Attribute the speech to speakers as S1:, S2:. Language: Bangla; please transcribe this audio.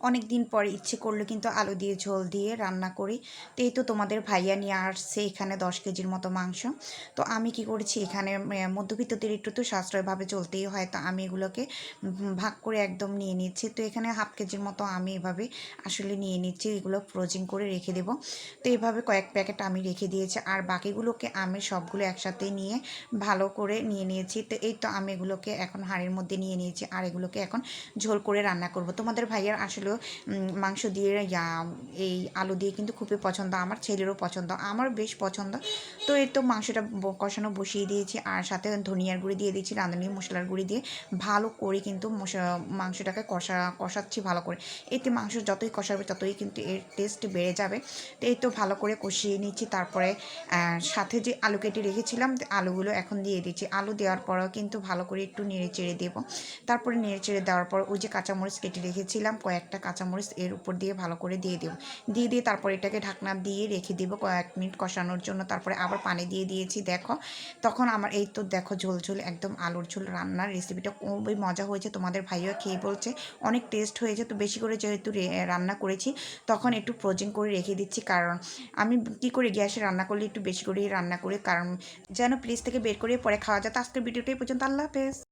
S1: অনেক দিন পরে ইচ্ছে করল কিন্তু আলু দিয়ে ঝোল দিয়ে রান্না করি। তো এই তো তোমাদের ভাইয়া নিয়ে আসছে এখানে দশ কেজির মতো মাংস। তো আমি কি করেছি, এখানে মধ্যবিত্তদের একটু তো সাশ্রয়ভাবে চলতেই হয়, তো আমি এগুলোকে ভাগ করে একদম নিয়ে নিচ্ছি। তো এখানে হাফ কেজির মতো আমি এভাবে আসলে নিয়ে নিচ্ছি, এগুলো ফ্রোজিং করে রেখে দেবো। তো এইভাবে কয়েক প্যাকেট আমি রেখে দিয়েছি, আর বাকিগুলোকে আমি সবগুলো একসাথে নিয়ে ভালো করে নিয়ে নিয়েছি। তো এই তো আমি এগুলোকে এখন হাড়ের মধ্যে নিয়ে নিয়েছি, আর এগুলোকে এখন ঝোল করে রান্না করব। তোমাদের ভাইয়ার আসলেও উম, মাংস দিয়ে এই আলু দিয়ে কিন্তু খুবই পছন্দ আমার ছেলেরও পছন্দ আমার বেশ পছন্দ। তো এই তো মাংসটা কষানো বসিয়ে দিয়েছি আর সাথে ধনিয়ার গুঁড়ি দিয়ে দিয়েছি রাঁধুনি মশলার গুঁড়ি দিয়ে ভালো করে কিন্তু মাংসটাকে কষা কষাচ্ছি ভালো করে। এতে মাংস যতই কষাবে ততই কিন্তু এর টেস্ট বেড়ে যাবে। তো এই তো ভালো করে কষিয়ে নিচ্ছি তারপরে সাথে যে আলু কেটে রেখেছিলাম আলুগুলো এখন দিয়ে দিচ্ছি। আলু দেওয়ার পরেও কিন্তু ভালো করে একটু নেড়ে চেড়ে দেবো। তারপরে নেড়ে চেড়ে দেওয়ার পর ওই যে কাঁচামরিচ কেটে রেখেছিলাম কয়েকটা কাঁচামরিচ এর উপর দিয়ে ভালো করে দিয়ে দেবো। দিয়ে দিয়ে তারপর এটাকে ঢাকনা দিয়ে রেখে দেবো কয়েক মিনিট কষানোর জন্য। তারপরে আবার পানি দিয়ে দিয়েছি, দেখো। তখন আমার এই তো দেখো ঝোল ঝোল একদম আলুর ঝোল রান্নার রেসিপিটা খুবই মজা হয়েছে। তোমাদের ভাইও খেয়ে বলছে, অনেক টেস্ট হয়েছে। তো বেশি করে যেহেতু রান্না করেছি, তখন একটু ফ্রোজিং করে রেখে দিচ্ছি। কারণ আমি কি করি, গ্যাসে রান্না করলে একটু বেশি করেই রান্না করি। কারণ যেন ফ্রিজ থেকে বের করে পরে খাওয়া যায়। তো আজকের ভিডিওটাই পর্যন্ত। আল্লাহ হাফেজ।